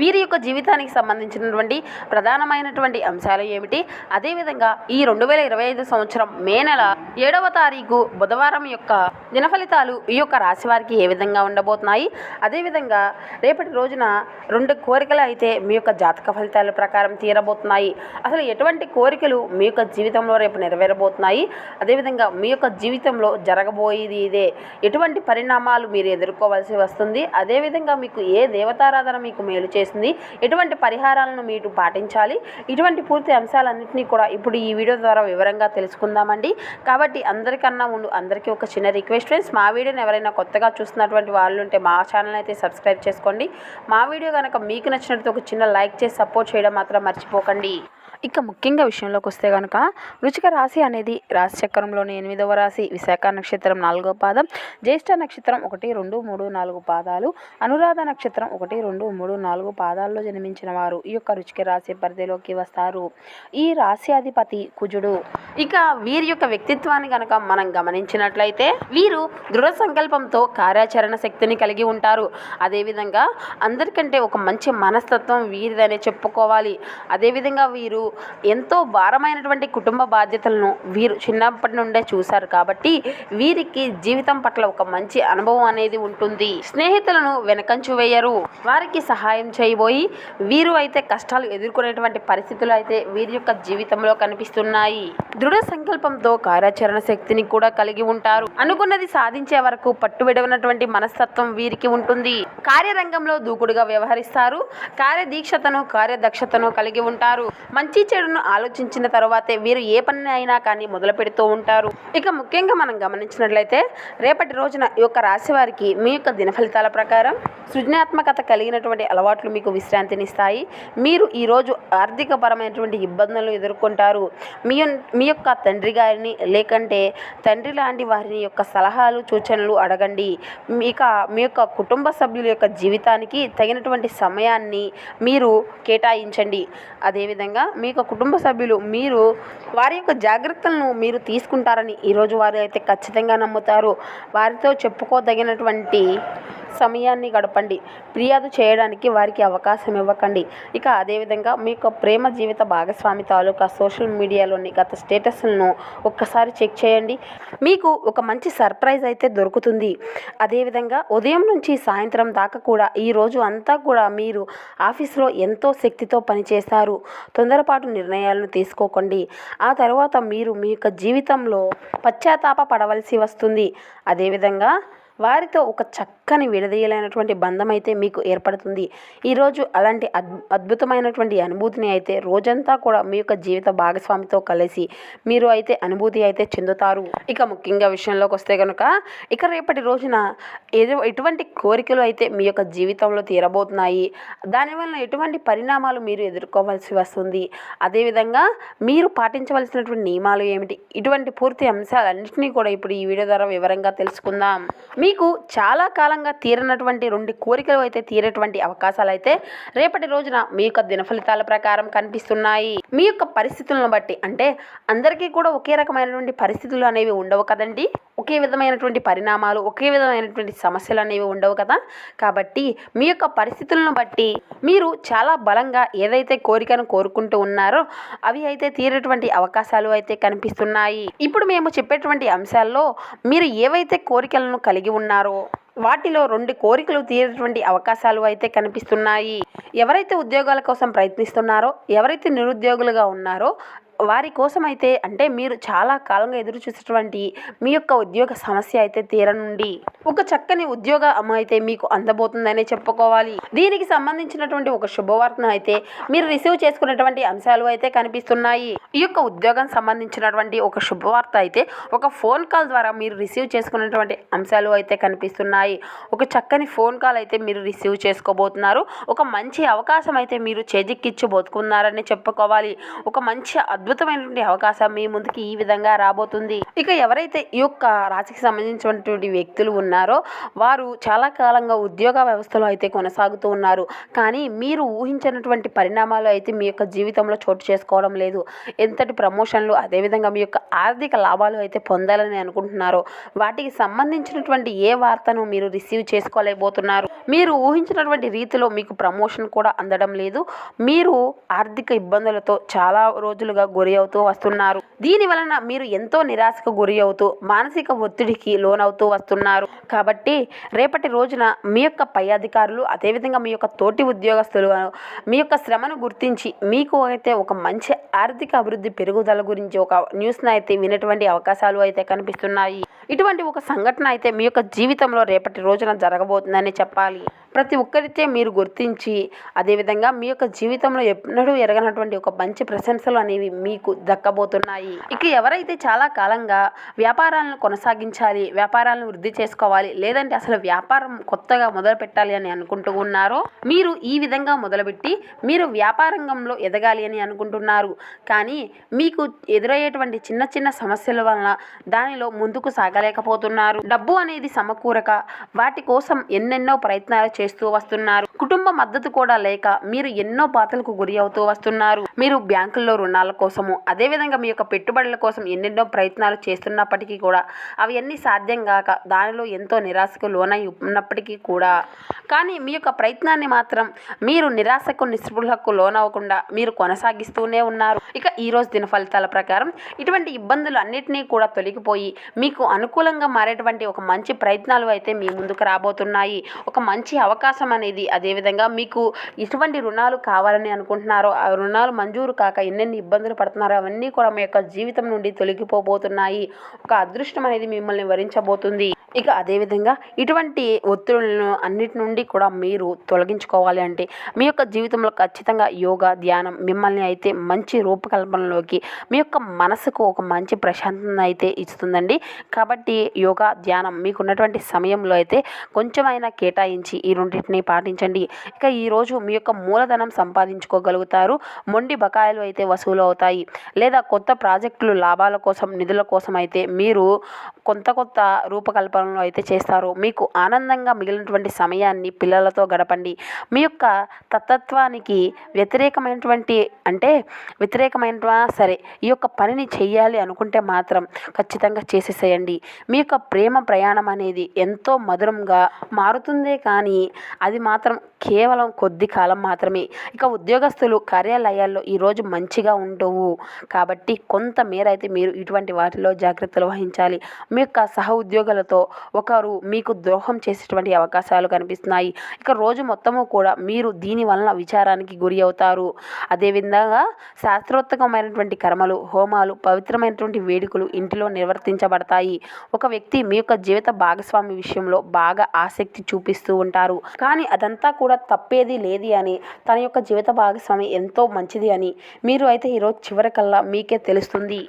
వీరి యొక్క జీవితానికి సంబంధించినటువంటి ప్రధానమైనటువంటి అంశాలు ఏమిటి? అదేవిధంగా ఈ రెండు వేల ఇరవై ఐదు సంవత్సరం మే నెల ఏడవ తారీఖు బుధవారం యొక్క దినఫలితాలు ఈ యొక్క రాశి వారికి ఏ విధంగా ఉండబోతున్నాయి? అదేవిధంగా రేపటి రోజున రెండు కోరికలు అయితే మీ యొక్క జాతక ఫలితాల ప్రకారం తీరబోతున్నాయి. అసలు ఎటువంటి కోరికలు మీ యొక్క జీవితంలో రేపు నెరవేరబోతున్నాయి? అదేవిధంగా మీ యొక్క జీవితంలో జరగబోయేది ఇదే. ఎటువంటి పరిణామాలు మీరు ఎదుర్కోవాల్సి వస్తుంది? అదేవిధంగా మీకు ఏ దేవతారాధన మీకు మేలు చేస్తుంది? ఎటువంటి పరిహారాలను మీరు పాటించాలి? ఇటువంటి పూర్తి అంశాలన్నింటినీ కూడా ఇప్పుడు ఈ వీడియో ద్వారా వివరంగా తెలుసుకుందామండి. కాబట్టి అందరికన్నా ముందు అందరికీ ఒక చిన్న రిక్వెస్ట్ ఫ్రెండ్స్ మా వీడియోని ఎవరైనా కొత్తగా చూస్తున్నటువంటి వాళ్ళు ఉంటే మా ఛానల్ అయితే సబ్స్క్రైబ్ చేసుకోండి. మా వీడియో కనుక మీకు నచ్చినట్టు ఒక చిన్న లైక్ చేసి సపోర్ట్ చేయడం మాత్రం మర్చిపోకండి. ఇక ముఖ్యంగా విషయంలోకి వస్తే కనుక రుచిక రాశి అనేది రాశి చక్రంలోని ఎనిమిదవ రాశి విశాఖ నక్షత్రం నాలుగో పాదం జ్యేష్ఠ నక్షత్రం ఒకటి రెండు మూడు నాలుగు పాదాలు అనురాధ నక్షత్రం ఒకటి రెండు మూడు నాలుగు పాదాల్లో జన్మించిన వారు ఈ యొక్క రుచిక రాశి పరిధిలోకి వస్తారు. ఈ రాశి అధిపతి కుజుడు. ఇక వీరి యొక్క వ్యక్తిత్వాన్ని కనుక మనం గమనించినట్లయితే వీరు దృఢ సంకల్పంతో కార్యాచరణ శక్తిని కలిగి ఉంటారు. అదేవిధంగా అందరికంటే ఒక మంచి మనస్తత్వం వీరిదనే చెప్పుకోవాలి. అదేవిధంగా వీరు ఎంతో భారమైనటువంటి కుటుంబ బాధ్యతలను వీరు చిన్నప్పటి నుండే చూశారు కాబట్టి వీరికి జీవితం పట్ల ఒక మంచి అనుభవం అనేది ఉంటుంది. స్నేహితులను వెనకంచు వేయరు. వారికి సహాయం చేయబోయి వీరు అయితే కష్టాలు ఎదుర్కొనేటువంటి పరిస్థితులు అయితే వీరి యొక్క జీవితంలో కనిపిస్తున్నాయి. దృఢ సంకల్పంతో కార్యాచరణ శక్తిని కూడా కలిగి ఉంటారు. అనుకున్నది సాధించే వరకు పట్టు విడవనటువంటి మనస్తత్వం వీరికి ఉంటుంది. కార్యరంగంలో దూకుడుగా వ్యవహరిస్తారు. కార్యదీక్షతను కార్యదక్షతను కలిగి ఉంటారు. మంచి చెడును ఆలోచించిన తర్వాతే వీరు ఏ పని అయినా కానీ మొదలు పెడుతూ ఉంటారు. ఇక ముఖ్యంగా మనం గమనించినట్లయితే రేపటి రోజున ఈ యొక్క రాశి వారికి మీ యొక్క దిన ఫలితాల ప్రకారం సృజనాత్మకత కలిగినటువంటి అలవాట్లు మీకు విశ్రాంతినిస్తాయి. మీరు ఈరోజు ఆర్థిక పరమైనటువంటి ఇబ్బందులను ఎదుర్కొంటారు. మీ మీ యొక్క తండ్రి గారిని లేకంటే తండ్రి లాంటి వారిని యొక్క సలహాలు సూచనలు అడగండి. ఇక మీ యొక్క కుటుంబ సభ్యుల యొక్క జీవితానికి తగినటువంటి సమయాన్ని మీరు కేటాయించండి. అదేవిధంగా మీ యొక్క కుటుంబ సభ్యులు మీరు వారి యొక్క జాగ్రత్తలను మీరు తీసుకుంటారని ఈరోజు వారు అయితే ఖచ్చితంగా నమ్ముతారు. వారితో చెప్పుకోదగినటువంటి సమయాన్ని గడపండి. ఫిర్యాదు చేయడానికి వారికి అవకాశం ఇవ్వకండి. ఇక అదేవిధంగా మీ యొక్క ప్రేమ జీవిత భాగస్వామి తాలూకా సోషల్ మీడియాలోని గత స్టేటస్లను ఒక్కసారి చెక్ చేయండి. మీకు ఒక మంచి సర్ప్రైజ్ అయితే దొరుకుతుంది. అదేవిధంగా ఉదయం నుంచి సాయంత్రం దాకా కూడా ఈ రోజు అంతా కూడా మీరు ఆఫీస్లో ఎంతో శక్తితో పనిచేస్తారు. తొందరపాటు నిర్ణయాలను తీసుకోకండి. ఆ తర్వాత మీరు మీ యొక్క జీవితంలో పశ్చాత్తాప పడవలసి వస్తుంది. అదేవిధంగా వారితో ఒక చక్కని విడదీయలేనటువంటి బంధం అయితే మీకు ఏర్పడుతుంది. ఈరోజు అలాంటి అద్భుతమైనటువంటి అనుభూతిని అయితే రోజంతా కూడా మీ యొక్క జీవిత భాగస్వామితో కలిసి మీరు అయితే అనుభూతి అయితే చెందుతారు. ఇక ముఖ్యంగా విషయంలోకి వస్తే కనుక ఇక రేపటి రోజున ఏదో ఎటువంటి కోరికలు అయితే మీ యొక్క జీవితంలో తీరబోతున్నాయి. దానివల్ల ఎటువంటి పరిణామాలు మీరు ఎదుర్కోవాల్సి వస్తుంది. అదేవిధంగా మీరు పాటించవలసినటువంటి నియమాలు ఏమిటి? ఇటువంటి పూర్తి అంశాలన్నింటినీ కూడా ఇప్పుడు ఈ వీడియో ద్వారా వివరంగా తెలుసుకుందాం. మీకు చాలా కాలంగా తీరనటువంటి రెండు కోరికలు అయితే తీరేటువంటి అవకాశాలు అయితే రేపటి రోజున మీ యొక్క దినఫలితాల ప్రకారం కనిపిస్తున్నాయి. మీ యొక్క పరిస్థితులను బట్టి అంటే అందరికీ కూడా ఒకే రకమైనటువంటి పరిస్థితులు అనేవి ఉండవు కదండి? ఒకే విధమైనటువంటి పరిణామాలు ఒకే విధమైనటువంటి సమస్యలు అనేవి ఉండవు కదా. కాబట్టి మీ యొక్క పరిస్థితులను బట్టి మీరు చాలా బలంగా ఏదైతే కోరికను కోరుకుంటూ ఉన్నారో అవి అయితే తీరేటువంటి అవకాశాలు అయితే కనిపిస్తున్నాయి. ఇప్పుడు మేము చెప్పేటువంటి అంశాల్లో మీరు ఏవైతే కోరికలను కలిగి ఉన్నారో వాటిలో రెండు కోరికలు తీరేటువంటి అవకాశాలు అయితే కనిపిస్తున్నాయి. ఎవరైతే ఉద్యోగాల కోసం ప్రయత్నిస్తున్నారో ఎవరైతే నిరుద్యోగులుగా ఉన్నారో వారి కోసం అయితే అంటే మీరు చాలా కాలంగా ఎదురు చూసినటువంటి మీ యొక్క ఉద్యోగ సమస్య అయితే తీరనుండి. ఒక చక్కని ఉద్యోగ అయితే మీకు అందబోతుందనే చెప్పుకోవాలి. దీనికి సంబంధించినటువంటి ఒక శుభవార్తను అయితే మీరు రిసీవ్ చేసుకున్నటువంటి అంశాలు అయితే కనిపిస్తున్నాయి. ఈ యొక్క ఉద్యోగం సంబంధించినటువంటి ఒక శుభవార్త అయితే ఒక ఫోన్ కాల్ ద్వారా మీరు రిసీవ్ చేసుకున్నటువంటి అంశాలు అయితే కనిపిస్తున్నాయి. ఒక చక్కని ఫోన్ కాల్ అయితే మీరు రిసీవ్ చేసుకోబోతున్నారు. ఒక మంచి అవకాశం అయితే మీరు చేజిక్కిచ్చుబోతున్నారని చెప్పుకోవాలి. ఒక మంచి అద్భుత అద్భుతమైనటువంటి అవకాశం మీ ముందుకి ఈ విధంగా రాబోతుంది. ఇక ఎవరైతే ఈ యొక్క రాశికి సంబంధించినటువంటి వ్యక్తులు ఉన్నారో వారు చాలా కాలంగా ఉద్యోగ వ్యవస్థలో అయితే కొనసాగుతూ ఉన్నారు. కానీ మీరు ఊహించినటువంటి పరిణామాలు అయితే మీ యొక్క జీవితంలో చోటు చేసుకోవడం లేదు. ఎంతటి ప్రమోషన్లు అదేవిధంగా మీ యొక్క ఆర్థిక లాభాలు అయితే పొందాలని అనుకుంటున్నారో వాటికి సంబంధించినటువంటి ఏ వార్తను మీరు రిసీవ్ చేసుకోలేకపోతున్నారు. మీరు ఊహించినటువంటి రీతిలో మీకు ప్రమోషన్ కూడా అందడం లేదు. మీరు ఆర్థిక ఇబ్బందులతో చాలా రోజులుగా గురి అవుతూ వస్తున్నారు. దీని వలన మీరు ఎంతో నిరాశకు గురి అవుతూ మానసిక ఒత్తిడికి లోనవుతూ వస్తున్నారు. కాబట్టి రేపటి రోజున మీ యొక్క పై అధికారులు అదేవిధంగా మీ యొక్క తోటి ఉద్యోగస్తులు మీ యొక్క శ్రమను గుర్తించి మీకు అయితే ఒక మంచి ఆర్థిక అభివృద్ధి పెరుగుదల గురించి ఒక న్యూస్ను అయితే వినేటువంటి అవకాశాలు అయితే కనిపిస్తున్నాయి. ఇటువంటి ఒక సంఘటన అయితే మీ యొక్క జీవితంలో రేపటి రోజున జరగబోతుందని చెప్పాలి. डालिए ప్రతి ఒక్కరితే మీరు గుర్తించి అదేవిధంగా మీ యొక్క జీవితంలో ఎన్నడూ ఎరగనటువంటి ఒక మంచి ప్రశంసలు అనేవి మీకు దక్కబోతున్నాయి. ఇక ఎవరైతే చాలా కాలంగా వ్యాపారాలను కొనసాగించాలి వ్యాపారాలను వృద్ధి చేసుకోవాలి లేదంటే అసలు వ్యాపారం కొత్తగా మొదలు పెట్టాలి అని అనుకుంటూ ఉన్నారో మీరు ఈ విధంగా మొదలుపెట్టి మీరు వ్యాపారంగంలో ఎదగాలి అని అనుకుంటున్నారు. కానీ మీకు ఎదురయ్యేటువంటి చిన్న చిన్న సమస్యల వలన దానిలో ముందుకు సాగలేకపోతున్నారు. డబ్బు అనేది సమకూరక వాటి కోసం ఎన్నెన్నో ప్రయత్నాలు చేస్తూ వస్తున్నారు కుటుంబ మద్దతు కూడా లేక మీరు ఎన్నో బాధలకు గురి అవుతూ వస్తున్నారు. మీరు బ్యాంకుల్లో రుణాల కోసము అదేవిధంగా మీ యొక్క పెట్టుబడుల కోసం ఎన్నెన్నో ప్రయత్నాలు చేస్తున్నప్పటికీ కూడా అవన్నీ సాధ్యం కాక దానిలో ఎంతో నిరాశకు లోనై ఉన్నప్పటికీ కూడా. కానీ మీ యొక్క ప్రయత్నాన్ని మాత్రం మీరు నిరాశకు నిస్పృహకు లోనవ్వకుండా మీరు కొనసాగిస్తూనే ఉన్నారు. ఇక ఈరోజు దిన ఫలితాల ప్రకారం ఇటువంటి ఇబ్బందులు అన్నిటినీ కూడా తొలగిపోయి మీకు అనుకూలంగా మారేటువంటి ఒక మంచి ప్రయత్నాలు అయితే మీ ముందుకు రాబోతున్నాయి. ఒక మంచి అవకాశం అనేది అదే అదేవిధంగా మీకు ఎటువంటి రుణాలు కావాలని అనుకుంటున్నారో ఆ రుణాలు మంజూరు కాక ఎన్నెన్ని ఇబ్బందులు పడుతున్నారో అవన్నీ కూడా మీ యొక్క జీవితం నుండి తొలగిపోబోతున్నాయి. ఒక అదృష్టం అనేది మిమ్మల్ని వరించబోతుంది. ఇక అదేవిధంగా ఇటువంటి ఒత్తిడులను అన్నిటి నుండి కూడా మీరు తొలగించుకోవాలి అంటే మీ యొక్క జీవితంలో ఖచ్చితంగా యోగా ధ్యానం మిమ్మల్ని అయితే మంచి రూపకల్పనలోకి మీ యొక్క మనసుకు ఒక మంచి ప్రశాంతత అయితే ఇస్తుందండి. కాబట్టి యోగా ధ్యానం మీకున్నటువంటి సమయంలో అయితే కొంచెమైనా కేటాయించి ఈ రెండింటిని పాటించండి. ఇక ఈరోజు మీ యొక్క మూలధనం సంపాదించుకోగలుగుతారు. మొండి బకాయిలు అయితే వసూలు అవుతాయి. లేదా కొత్త ప్రాజెక్టులు లాభాల కోసం నిధుల కోసం అయితే మీరు కొత్త కొత్త కాలంలో అయితే చేస్తారు. మీకు ఆనందంగా మిగిలినటువంటి సమయాన్ని పిల్లలతో గడపండి. మీ యొక్క తత్వత్వానికి వ్యతిరేకమైనటువంటి అంటే వ్యతిరేకమైన సరే ఈ యొక్క పనిని చేయాలి అనుకుంటే మాత్రం ఖచ్చితంగా చేసేసేయండి. మీ యొక్క ప్రేమ ప్రయాణం అనేది ఎంతో మధురంగా మారుతుందే కానీ అది మాత్రం కేవలం కొద్ది కాలం మాత్రమే. ఇక ఉద్యోగస్తులు కార్యాలయాల్లో ఈరోజు మంచిగా ఉండవు. కాబట్టి కొంతమేర అయితే మీరు ఇటువంటి వాటిలో జాగ్రత్తలు వహించాలి. మీ యొక్క సహ ఉద్యోగులతో ఒకరు మీకు ద్రోహం చేసేటువంటి అవకాశాలు కనిపిస్తున్నాయి. ఇక రోజు మొత్తము కూడా మీరు దీని వలన విచారానికి గురి అవుతారు. అదేవిధంగా శాస్త్రోత్తకమైనటువంటి కర్మలు హోమాలు పవిత్రమైనటువంటి వేడుకలు ఇంటిలో నిర్వర్తించబడతాయి. ఒక వ్యక్తి మీ యొక్క జీవిత భాగస్వామి విషయంలో బాగా ఆసక్తి చూపిస్తూ ఉంటారు. కానీ అదంతా కూడా తప్పేది లేది అని తన యొక్క జీవిత భాగస్వామి ఎంతో మంచిది అని మీరు అయితే ఈరోజు చివరికల్లా మీకే తెలుస్తుంది.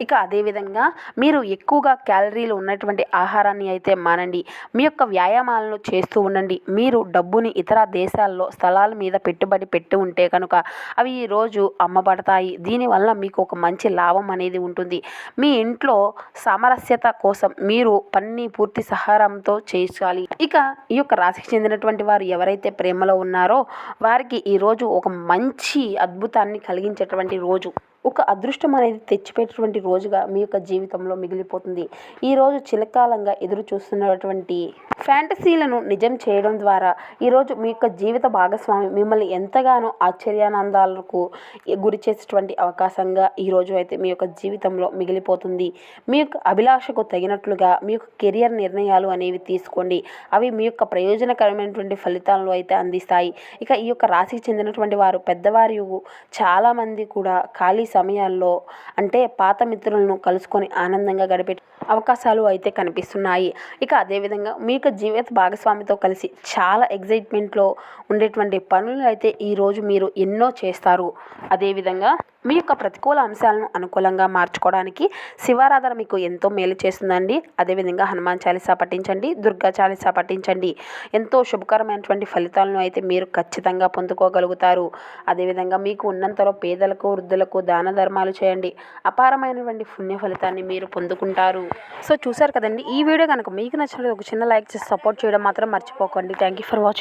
ఇక అదేవిధంగా మీరు ఎక్కువగా క్యాలరీలు ఉన్నటువంటి ఆహారాన్ని అయితే మానండి. మీ యొక్క వ్యాయామాలను చేస్తూ ఉండండి. మీరు డబ్బుని ఇతర దేశాల్లో స్థలాల మీద పెట్టుబడి పెట్టి ఉంటే కనుక అవి ఈరోజు అమ్మబడతాయి. దీనివల్ల మీకు ఒక మంచి లాభం అనేది ఉంటుంది. మీ ఇంట్లో సామరస్యత కోసం మీరు పని పూర్తి సహారంతో చేయాలి. ఇక ఈ యొక్క రాశికి చెందినటువంటి వారు ఎవరైతే ప్రేమలో ఉన్నారో వారికి ఈరోజు ఒక మంచి అద్భుతాన్ని కలిగించేటువంటి రోజు. ఒక అదృష్టం అనేది తెచ్చిపెట్టేటువంటి రోజుగా మీ యొక్క జీవితంలో మిగిలిపోతుంది. ఈరోజు చిలకాలంగా ఎదురు చూస్తున్నటువంటి ఫ్యాంటసీలను నిజం చేయడం ద్వారా ఈరోజు మీ యొక్క జీవిత భాగస్వామి మిమ్మల్ని ఎంతగానో ఆశ్చర్యానందాలకు గురి చేసేటువంటి అవకాశంగా ఈరోజు అయితే మీ యొక్క జీవితంలో మిగిలిపోతుంది. మీ యొక్క అభిలాషకు తగినట్లుగా మీ యొక్క కెరియర్ నిర్ణయాలు అనేవి తీసుకోండి. అవి మీ యొక్క ప్రయోజనకరమైనటువంటి ఫలితాలను అయితే అందిస్తాయి. ఇక ఈ యొక్క రాశికి చెందినటువంటి వారు పెద్దవారి చాలామంది కూడా ఖాళీ సమయాల్లో అంటే పాత మిత్రులను కలుసుకొని ఆనందంగా గడిపే అవకాశాలు అయితే కనిపిస్తున్నాయి. ఇక అదేవిధంగా మీ యొక్క జీవిత భాగస్వామితో కలిసి చాలా ఎగ్జైట్మెంట్లో ఉండేటువంటి పనులు అయితే ఈరోజు మీరు ఎన్నో చేస్తారు. అదేవిధంగా మీ యొక్క ప్రతికూల అంశాలను అనుకూలంగా మార్చుకోవడానికి శివారాధన మీకు ఎంతో మేలు చేస్తుందండి. అదేవిధంగా హనుమాన్ చాలీసా పఠించండి దుర్గా చాలీసా పఠించండి. ఎంతో శుభకరమైనటువంటి ఫలితాలను అయితే మీరు ఖచ్చితంగా పొందుకోగలుగుతారు. అదేవిధంగా మీకు ఉన్నంతలో పేదలకు వృద్ధులకు దాన ధర్మాలు చేయండి. అపారమైనటువంటి పుణ్య ఫలితాన్ని మీరు పొందుకుంటారు. సో చూసారు కదండి ఈ వీడియో కనుక మీకు నచ్చినట్లయితే ఒక చిన్న లైక్ చేసి సపోర్ట్ చేయడం మాత్రం మర్చిపోకండి. Thank you for watching.